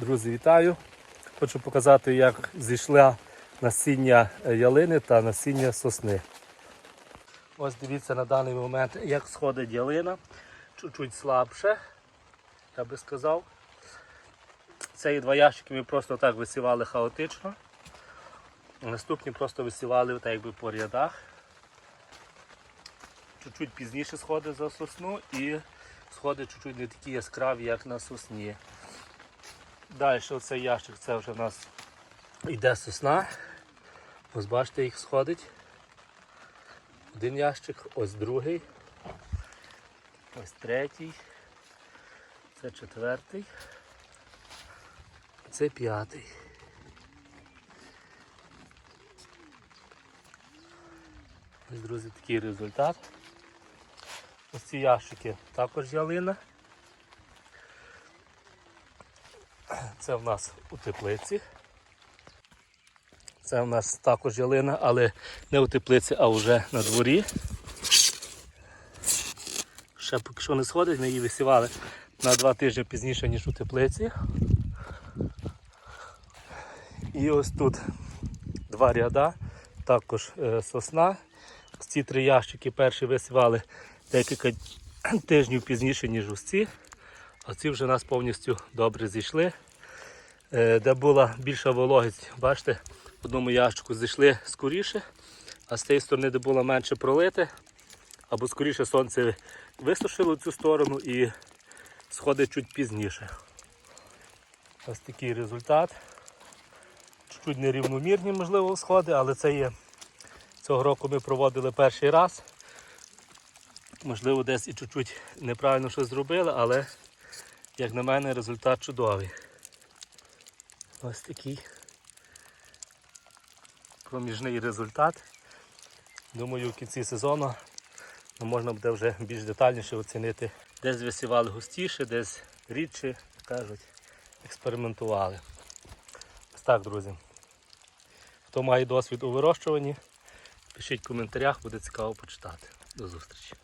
Друзі, вітаю! Хочу показати, як зійшла насіння ялини та насіння сосни. Ось дивіться на даний момент, як сходить ялина. Чуть-чуть слабше, я би сказав. Ці два ящики ми просто так висівали хаотично. Наступні просто висівали так якби по рядах. Чуть-чуть пізніше сходить за сосну і сходи чуть-чуть не такі яскраві, як на сосні. Далі оцей ящик, це вже в нас йде сосна. Ось бачите, їх сходить. Один ящик, ось другий, ось третій, це четвертий, це п'ятий. Ось, друзі, такий результат. Ось ці ящики також ялина. Це в нас у теплиці. Це в нас також ялина, але не у теплиці, а вже на дворі. Ще поки що не сходить, ми її висівали на два тижні пізніше, ніж у теплиці. І ось тут два ряда, також е, сосна. Ці три ящики перші висівали декілька тижнів пізніше, ніж ось ці. А ці вже у нас повністю добре зійшли. Е, Де була більша вологість, бачите, в одному ящику зійшли скоріше, а з тієї сторони, де було менше пролите, або скоріше сонце висушило цю сторону і сходить чуть пізніше. Ось такий результат. Чуть-чуть нерівномірні, можливо, сходи, але це є. Цього року ми проводили перший раз. Можливо, десь і чуть-чуть неправильно щось зробили, але, як на мене, результат чудовий. Ось такий проміжний результат. Думаю, в кінці сезону ну, можна буде вже більш детальніше оцінити. Десь висівали густіше, десь рідше, як кажуть, експериментували. Ось так, друзі. Хто має досвід у вирощуванні, пишіть в коментарях, буде цікаво почитати. До зустрічі.